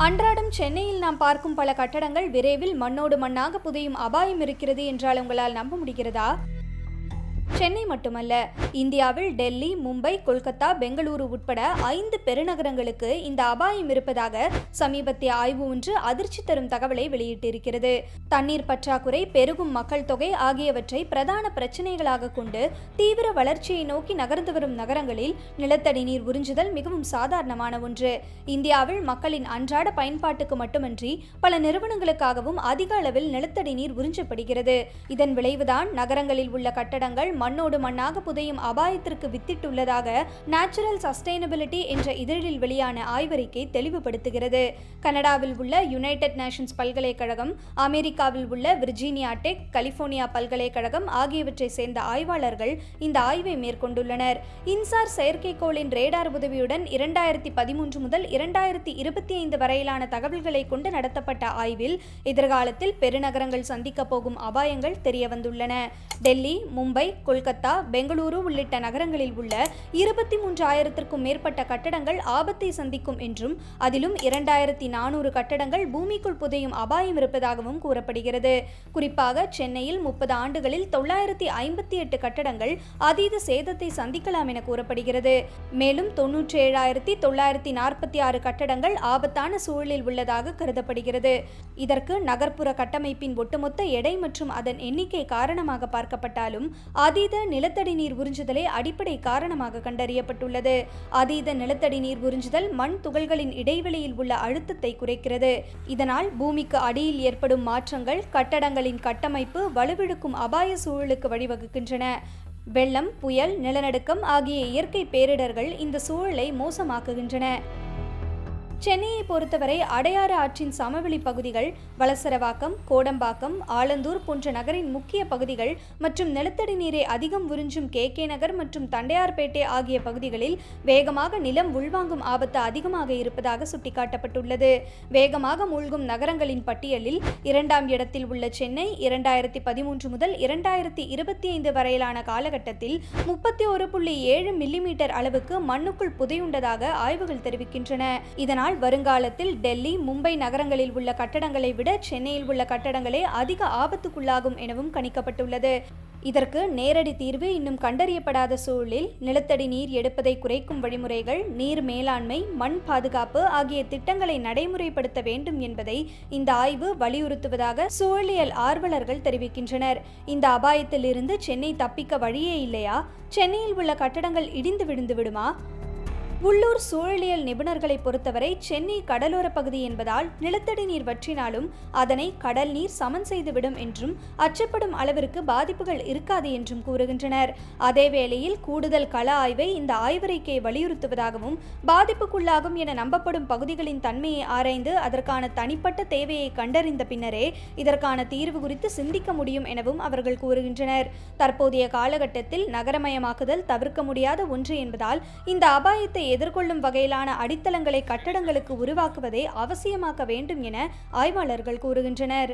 அன்றாடம் சென்னையில் நாம் பார்க்கும் பல கட்டடங்கள் விரைவில் மண்ணோடு மண்ணாக புதையும் அபாயம் இருக்கிறது என்றால் உங்களால் நம்ப முடிகிறதா? சென்னை மட்டுமல்ல இந்தியாவில் டெல்லி மும்பை கொல்கத்தா பெங்களூரு உட்பட ஐந்து பெருநகரங்களுக்கு இந்த அபாயம் இருப்பதாக சமீபத்திய ஆய்வு ஒன்று அதிர்ச்சி தரும் தகவலை வெளியிட்டிருக்கிறது. தண்ணீர் பற்றாக்குறை பெருகும் மக்கள் தொகை ஆகியவற்றை பிரதான பிரச்சனைகளாக கொண்டு தீவிர வளர்ச்சியை நோக்கி நகர்ந்து வரும் நகரங்களில் நிலத்தடி நீர் உறிஞ்சுதல் மிகவும் சாதாரணமான ஒன்று. இந்தியாவில் மக்களின் அன்றாட பயன்பாட்டுக்கு மட்டுமன்றி பல நிறுவனங்களுக்காகவும் அதிக அளவில் நிலத்தடி நீர் உறிஞ்சப்படுகிறது. இதன் விளைவுதான் நகரங்களில் உள்ள கட்டடங்கள் மண்ணோடு மண்ணாக புதையும் அபாயத்திற்கு வித்திட்டுள்ளதாக நேச்சுரல் சஸ்டைனபிலிட்டி என்ற இதழில் வெளியான ஆய்வறிக்கை தெளிவுபடுத்துகிறது. கனடாவில் உள்ள யுனைடெட் நேஷன்ஸ் பல்கலைக்கழகம் அமெரிக்காவில் உள்ள விர்ஜீனியா டெக் கலிபோர்னியா பல்கலைக்கழகம் ஆகியவற்றை சேர்ந்த ஆய்வாளர்கள் இந்த ஆய்வை மேற்கொண்டுள்ளனர். இன்சார் செயற்கைக்கோளின் ரேடார் உதவியுடன் இரண்டாயிரத்தி பதிமூன்று முதல் இரண்டாயிரத்தி இருபத்தி ஐந்து வரையிலான தகவல்களை கொண்டு நடத்தப்பட்ட ஆய்வில் எதிர்காலத்தில் பெருநகரங்கள் சந்திக்கப் போகும் அபாயங்கள் தெரியவந்துள்ளன. டெல்லி மும்பை கொல்கத்தா பெங்களூரு உள்ளிட்ட நகரங்களில் உள்ள இருபத்தி மூன்றாயிரத்திற்கும் மேற்பட்ட கட்டடங்கள் ஆபத்தை சந்திக்கும் என்றும் அதிலும் இரண்டாயிரத்தி நானூறு கட்டடங்கள் பூமிக்குள் புதையும் அபாயம் இருப்பதாகவும் கூறப்படுகிறது. குறிப்பாக சென்னையில் முப்பது ஆண்டுகளில் தொள்ளாயிரத்தி ஐம்பத்தி எட்டு கட்டடங்கள் அதீத சேதத்தை சந்திக்கலாம் என கூறப்படுகிறது. மேலும் தொன்னூற்றி ஏழாயிரத்தி தொள்ளாயிரத்தி நாற்பத்தி ஆறு கட்டடங்கள் ஆபத்தான சூழலில் உள்ளதாக கருதப்படுகிறது. இதற்கு நகர்ப்புற கட்டமைப்பின் ஒட்டுமொத்த எடை மற்றும் அதன் எண்ணிக்கை காரணமாக பார்க்கப்பட்டாலும் அதீத நிலத்தடி நீர் உறிஞ்சுதலே அடிப்படை காரணமாக கண்டறியப்பட்டுள்ளது. அதீத நிலத்தடி நீர் உறிஞ்சுதல் மண் துகள்களின் இடைவெளியில் உள்ள அழுத்தத்தை குறைக்கிறது. இதனால் பூமிக்கு அடியில் ஏற்படும் மாற்றங்கள் கட்டடங்களின் கட்டமைப்பு வலுவிழுக்கும் அபாய சூழலுக்கு வழிவகுக்கின்றன. வெள்ளம் புயல் நிலநடுக்கம் ஆகிய இயற்கை பேரிடர்கள் இந்த சூழலை மோசமாக்குகின்றன. சென்னையை பொறுத்தவரை அடையாறு ஆற்றின் சமவெளி பகுதிகள் வலசரவாக்கம் கோடம்பாக்கம் ஆலந்தூர் போன்ற நகரின் முக்கிய பகுதிகள் மற்றும் நிலத்தடி நீரை அதிகம் உறிஞ்சும் கே கே நகர் மற்றும் தண்டையார்பேட்டை ஆகிய பகுதிகளில் வேகமாக நிலம் உள்வாங்கும் ஆபத்து அதிகமாக இருப்பதாக சுட்டிக்காட்டப்பட்டுள்ளது. வேகமாக மூழ்கும் நகரங்களின் பட்டியலில் இரண்டாம் இடத்தில் உள்ள சென்னை இரண்டாயிரத்தி பதிமூன்று முதல் இரண்டாயிரத்தி இருபத்தி ஐந்து வரையிலான காலகட்டத்தில் முப்பத்தி ஒரு புள்ளி ஏழு மில்லிமீட்டர் அளவுக்கு மண்ணுக்குள் புதையுண்டதாக ஆய்வுகள் தெரிவிக்கின்றன. இதனால் இதனால் வருங்காலத்தில் டெல்லி மும்பை நகரங்களில் உள்ள கட்டடங்களை விட சென்னையில் உள்ள கட்டடங்களே அதிக ஆபத்துக்குள்ளாகும் எனவும் கணிக்கப்பட்டுள்ளது. இதற்கு நேரடி தீர்வு இன்னும் கண்டறியப்படாத சூழலில் நிலத்தடி நீர் எடுப்பதை குறைக்கும் வழிமுறைகள் நீர் மேலாண்மை மண் பாதுகாப்பு ஆகிய திட்டங்களை நடைமுறைப்படுத்த வேண்டும் என்பதை இந்த ஆய்வு வலியுறுத்துவதாக சூழலியல் ஆர்வலர்கள் தெரிவிக்கின்றனர். இந்த அபாயத்திலிருந்து சென்னை தப்பிக்க வழியே இல்லையா? சென்னையில் உள்ள கட்டடங்கள் இடிந்து விழுந்து விடுமா? உள்ளூர் சூழலியல் நிபுணர்களை பொறுத்தவரை சென்னை கடலோர பகுதி என்பதால் நிலத்தடி நீர் வற்றினாலும் அதனை கடல் நீர் சமன் செய்துவிடும் என்றும் அச்சப்படும் அளவிற்கு பாதிப்புகள் இருக்காது என்றும் கூறுகின்றனர். அதே வேளையில் கூடுதல் கள ஆய்வை இந்த ஆய்வறிக்கை வலியுறுத்துவதாகவும் பாதிப்புக்குள்ளாகும் என நம்பப்படும் பகுதிகளின் தன்மையை ஆராய்ந்து அதற்கான தனிப்பட்ட தேவையை கண்டறிந்த பின்னரே இதற்கான தீர்வு குறித்து சிந்திக்க முடியும் எனவும் அவர்கள் கூறுகின்றனர். தற்போதைய காலகட்டத்தில் நகரமயமாக்குதல் தவிர்க்க முடியாத ஒன்று என்பதால் இந்த அபாயத்தை எதிர்கொள்ளும் வகையிலான அடித்தளங்களை கட்டடங்களுக்கு உருவாக்குவதை அவசியமாக்க வேண்டும் என ஆய்வாளர்கள் கூறுகின்றனர்.